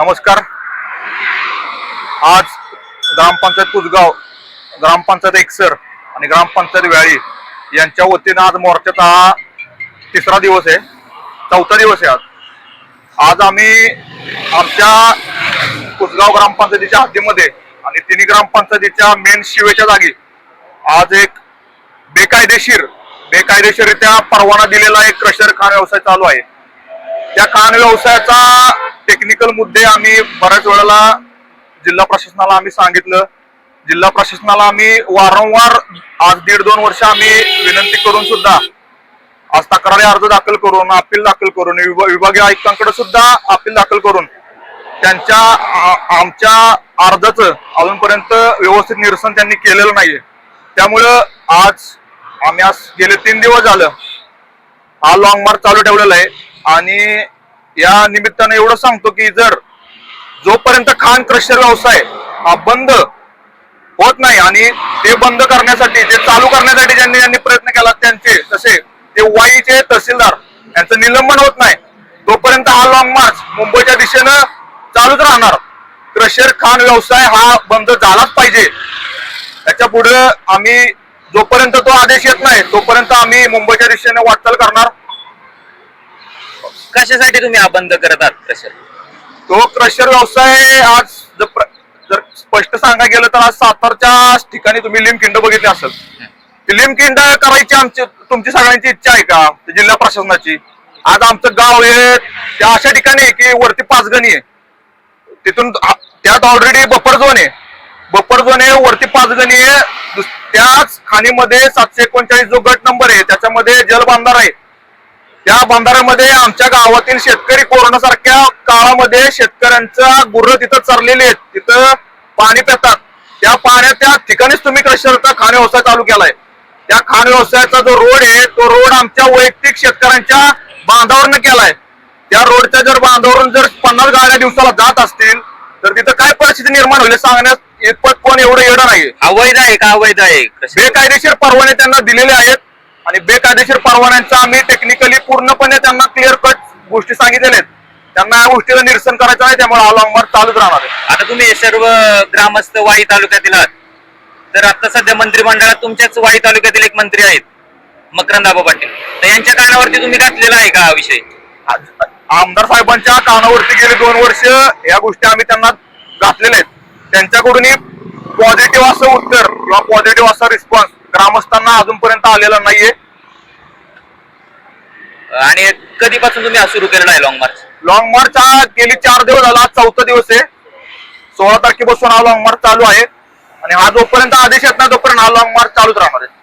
नमस्कार. आज ग्रामपंचायत कुसगाव ग्रामपंचायत एकसर आणि ग्रामपंचायत व्याळी यांच्या वतीनं आज मोर्चाचा हा तिसरा दिवस आहे चौथा दिवस आहे आज. आज आम्ही आमच्या कुसगाव ग्रामपंचायतीच्या हद्दीमध्ये आणि तिन्ही ग्रामपंचायतीच्या मेन शिवेच्या जागी आज एक बेकायदेशीर बेकायदेशीरित्या परवाना दिलेला एक क्रशर खाण व्यवसाय चालू आहे. त्या खाण व्यवसायाचा टेक्निकल मुद्दे आम्ही बऱ्याच वेळेला जिल्हा प्रशासनाला आम्ही सांगितलं. जिल्हा प्रशासनाला आम्ही वारंवार आज दीड दोन वर्ष आम्ही विनंती करून सुद्धा आज तक्रारी अर्ज दाखल करून अपील दाखल करून विभागीय आयुक्तांकडे सुद्धा अपील दाखल करून त्यांच्या आमच्या अर्जाचं अजूनपर्यंत व्यवस्थित निरसन त्यांनी केलेलं नाहीये. त्यामुळं आज आम्ही आज गेले तीन दिवस झालं. हा लॉंग मार्च चालू ठेवलेला आहे आणि या निमित्तानं एवढं सांगतो की जर जोपर्यंत खान क्रशर व्यवसाय हा बंद होत नाही आणि ते बंद करण्यासाठी ते चालू करण्यासाठी ज्यांनी ज्यांनी प्रयत्न केला त्यांचे तसे ते वाईचे तहसीलदार यांचं निलंबन होत नाही. तोपर्यंत हा लॉंग मार्च मुंबईच्या दिशेनं चालूच राहणार क्रशर खान व्यवसाय हा बंद झालाच पाहिजे. त्याच्या पुढे आम्ही जोपर्यंत तो आदेश येत नाही तोपर्यंत आम्ही मुंबईच्या दिशेने वाटचाल करणार. कशासाठी तुम्ही हा बंद करत आहात क्रशर तो क्रशर व्यवसाय आज जर प्र- जर स्पष्ट सांगायला गेलं तर आज सातारच्या ठिकाणी तुम्ही लिमखिंड बघितली असेल. ती लिमखिंड करायची आमची तुमची सगळ्यांची इच्छा आहे का? जिल्हा प्रशासनाची. आज आमचं गाव हे त्या अशा ठिकाणी आहे की वरती पाचगणी आहे. तिथून आ- त्यात ऑलरेडी बफर झोन आहे. बफर झोन आहे वरती पाचगणी आहे. दुस- त्याच खाणीमध्ये सातशे एकोणचाळीस जो गट नंबर आहे त्याच्यामध्ये जलबांधार आहे. त्या बंधाऱ्यामध्ये आमच्या गावातील शेतकरी कोरोना सारख्या काळामध्ये शेतकऱ्यांचा गुर्र तिथं चरलेले आहेत. तिथं पाणी पितात. त्या पाण्यात त्या ठिकाणीच तुम्ही क्रशरचा खाण व्यवसाय चालू केलाय. त्या खाण व्यवसायाचा जो रोड आहे तो रोड आमच्या वैयक्तिक शेतकऱ्यांच्या बांधावरनं केलाय. त्या रोडच्या जर बांधावरून जर पन्नास गाड्या दिवसाला जात असतील तर तिथं काय परिस्थिती निर्माण होईल सांगण्यात इतपत कोण एवढं येणार नाही अवैध आहे का अवैध आहे? बेकायदेशीर परवाने त्यांना दिलेले आहेत. आणि बेकायदेशीर परवान्यांचा आम्ही टेक्निकली पूर्णपणे त्यांना क्लिअर कट गोष्टी सांगितलेल्या आहेत. त्यांना या गोष्टीचं निरसन करायचं आहे त्यामुळे मार्च चालूच राहणार आहे. आता तुम्ही हे सर्व ग्रामस्थ वाई तालुक्यातील आहात. तर आता सध्या मंत्रिमंडळात तुमच्याच वाई तालुक्यातील एक मंत्री आहेत मकरंद आबा पाटील. तर यांच्या कानावरती तुम्ही घातलेला आहे का हा विषय? आमदार साहेबांच्या कानावरती गेले दोन वर्ष या गोष्टी आम्ही त्यांना घातलेल्या आहेत. त्यांच्याकडूनही पॉझिटिव्ह असं उत्तर किंवा पॉझिटिव्ह असा रिस्पॉन्स ग्रामस्थांना अजूनपर्यंत आलेला नाहीये. आणि कधीपासून तुम्ही हा सुरू केलेला आहे लॉंग मार्च लॉंग मार्च हा गेली चार दिवस झाला आज चौथा दिवस आहे. सोळा तारखेपासून हा लॉंग मार्च चालू आहे. आणि हा जोपर्यंत आदेश येत नाही तोपर्यंत हा लॉंग मार्च चालूच राहणार आहे.